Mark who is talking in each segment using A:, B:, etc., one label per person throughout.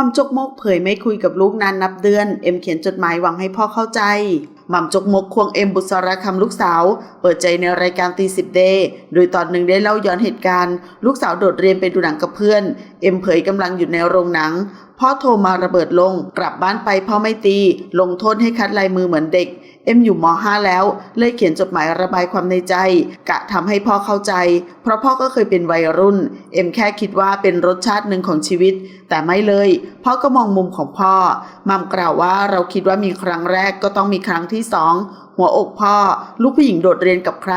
A: มัมจกมกเผยไม่คุยกับลูกนานนับเดือน เอ็มเขียนจดหมายหวังให้พ่อเข้าใจมัมจกมกควงเอ็มบุษราคำลูกสาว เปิดใจในรายการตีสิบเดย์โดยตอนหนึ่งได้เล่าย้อนเหตุการณ์ ลูกสาวโดดเรียนไปดูหนังกับเพื่อน เอ็มเผยกำลังอยู่ในโรงหนัง พ่อโทรมาระเบิดลง กลับบ้านไปพ่อไม่ตี ลงโทษให้คัดลายมือเหมือนเด็ก เอ็มอยู่ม .5 แล้ว เลยเขียนจดหมายระบายความในใจ กะทำให้พ่อเข้าใจ เพราะพ่อก็เคยเป็นวัยรุ่น เอ็มแค่คิดว่าเป็นรสชาติหนึ่งของชีวิต แต่ไม่เลย พ่อก็มองมุมของพ่อมัมกล่าวว่าเราคิดว่ามีครั้งแรกก็ต้องมีครั้งที่สองหัวอกพ่อ ลูกผู้หญิงโดดเรียนกับใคร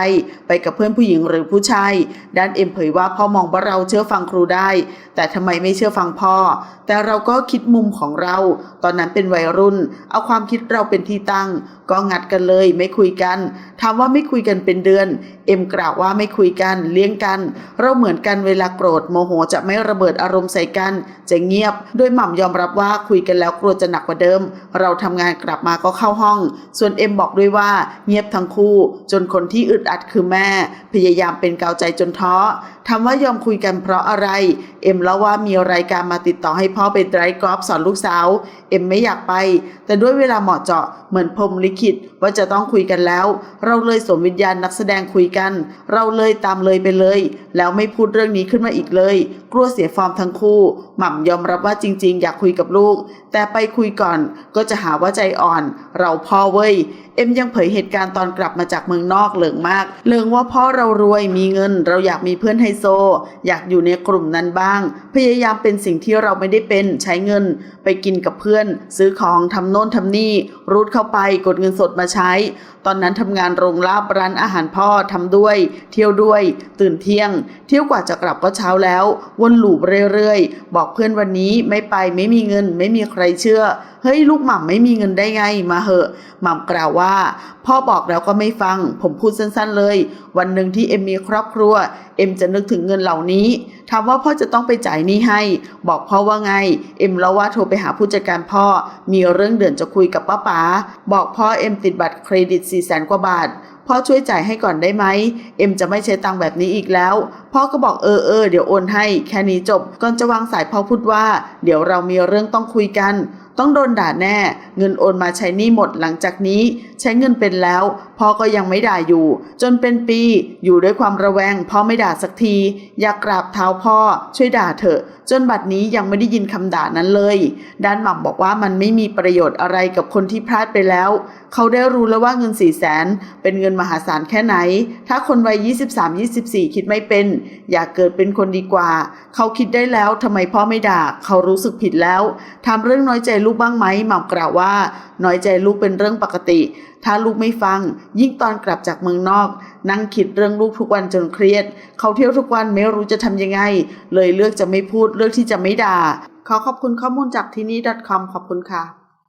A: ไปกับเพื่อนผู้หญิงหรือผู้ชายด้านเอ็มเผยว่าพ่อมองว่าเราเชื่อฟังครูได้ แต่ทำไมไม่เชื่อฟังพ่อ แต่เราก็คิดมุมของเรา ตอนนั้นเป็นวัยรุ่น เอาความคิดเราเป็นที่ตั้ง ก็งัดกันเลย ไม่คุยกันถามว่าไม่คุยกันเป็นเดือน เอ็มกล่าวว่าไม่คุยกันเลี้ยงกัน เราเหมือนกันเวลาโกรธโมโหจะไม่ระเบิดอารมณ์ใส่กัน จะเงียบ โดยหม่ำยอมรับว่าคุยกันแล้วกลัวจะหนักกว่าเดิม เราทำงานกลับมาก็เข้าห้อง ส่วนเอ็มบอกด้วยว่าเงียบทั้งคู่ จนคนที่อึดอัดคือแม่ พยายามเป็นกาวใจจนท้อ ถามว่ายอมคุยกันเพราะอะไร เอ็มเล่าว่ามีรายการมาติดต่อให้พ่อไปไดร์กอล์ฟสอนลูกสาว เอ็มไม่อยากไป แต่ด้วยเวลาเหมาะเจาะเหมือนพรมลิขิตว่าจะต้องคุยกันแล้ว เราเลยสวมวิญญาณนักแสดงคุยกัน เราเลยตามเลยไปเลย แล้วไม่พูดเรื่องนี้ขึ้นมาอีกเลย กลัวเสียฟอร์มทั้งคู่ หม่ำยอมรับว่าจริง ๆ อยากคุยกับลูก แต่ไปคุยก่อนก็จะหาว่าใจอ่อน เราพ่อเว้ยเอ็มยังเผยเหตุการณ์ตอนกลับมาจากเมืองนอกเหลิงมากเลิงว่าพ่อเรารวยมีเงิน เราอยากมีเพื่อนไฮโซ อยากอยู่ในกลุ่มนั้นบ้าง พยายามเป็นสิ่งที่เราไม่ได้เป็นใช้เงิน ไปกินกับเพื่อน ซื้อของทำโน่นทำนี่ รูดเข้าไปกดเงินสดมาใช้ ตอนนั้นทำงานโรงลาบร้านอาหารพ่อทำด้วย เที่ยวด้วย ตื่นเที่ยง เที่ยวกว่าจะกลับก็เช้าแล้ว วนลูปเรื่อยๆ บอกเพื่อนวันนี้ไม่ไปไม่มีเงิน ไม่มีใครเชื่อเฮ้ยลูกหม่ำไม่มีเงินได้ไงมาเหอะหม่ำกล่าวว่า พ่อบอกแล้วก็ไม่ฟัง ผมพูดสั้นๆเลย วันหนึ่งที่เอ็มมีครอบครัว เอ็มจะนึกถึงเงินเหล่านี้ถามว่าพ่อจะต้องไปจ่ายหนี้ให้ บอกพ่อว่าไง เอ็มเล่าว่าโทรไปหาผู้จัดการพ่อ มีเรื่องเดือนจะคุยกับป้าป๋าบอกพ่อเอ็มติดบัตรเครดิต4ี่แสนกว่าบาทพ่อช่วยจ่ายให้ก่อนได้ไหม เอ็มจะไม่ใช้ตังค์แบบนี้อีกแล้ว พ่อก็บอกเออเออเดี๋ยวโอนให้ แค่นี้จบ ก่อนจะวางสายพ่อพูดว่า เดี๋ยวเรามีเรื่องต้องคุยกัน ต้องโดนด่าแน่ เงินโอนมาใช้หนี้หมดหลังจากนี้ ใช้เงินเป็นแล้วพ่อก็ยังไม่ด่าอยู่ จนเป็นปีอยู่ด้วยความระแวงพ่อไม่ด่าสักที อยากกราบเท้าพ่อช่วยด่าเถอะจนบัดนี้ยังไม่ได้ยินคำด่านั้นเลย ด้านหม่ำบอกว่ามันไม่มีประโยชน์อะไรกับคนที่พลาดไปแล้ว เขาได้รู้แล้วว่าเงิน4ี่แสนเป็นเงินมหาศาลแค่ไหน ถ้าคนวัย 23-24 คิดไม่เป็น อยากเกิดเป็นคนดีกว่า เขาคิดได้แล้วทำไมพ่อไม่ด่า เขารู้สึกผิดแล้วทำเรื่องน้อยใจลูกบ้างไหมหม่ำกล่าวว่า น้อยใจลูกเป็นเรื่องปกติ ถ้าลูกไม่ฟัง ยิ่งตอนกลับจากเมืองนอก นั่งคิดเรื่องลูกทุกวันจนเครียด เขาเที่ยวทุกวันไม่รู้จะทำยังไง เลยเลือกจะไม่พูดเลือกที่จะไม่ด่า ขอขอบคุณข้อมูลจากที่นี่ .com ขอบคุณค่ะ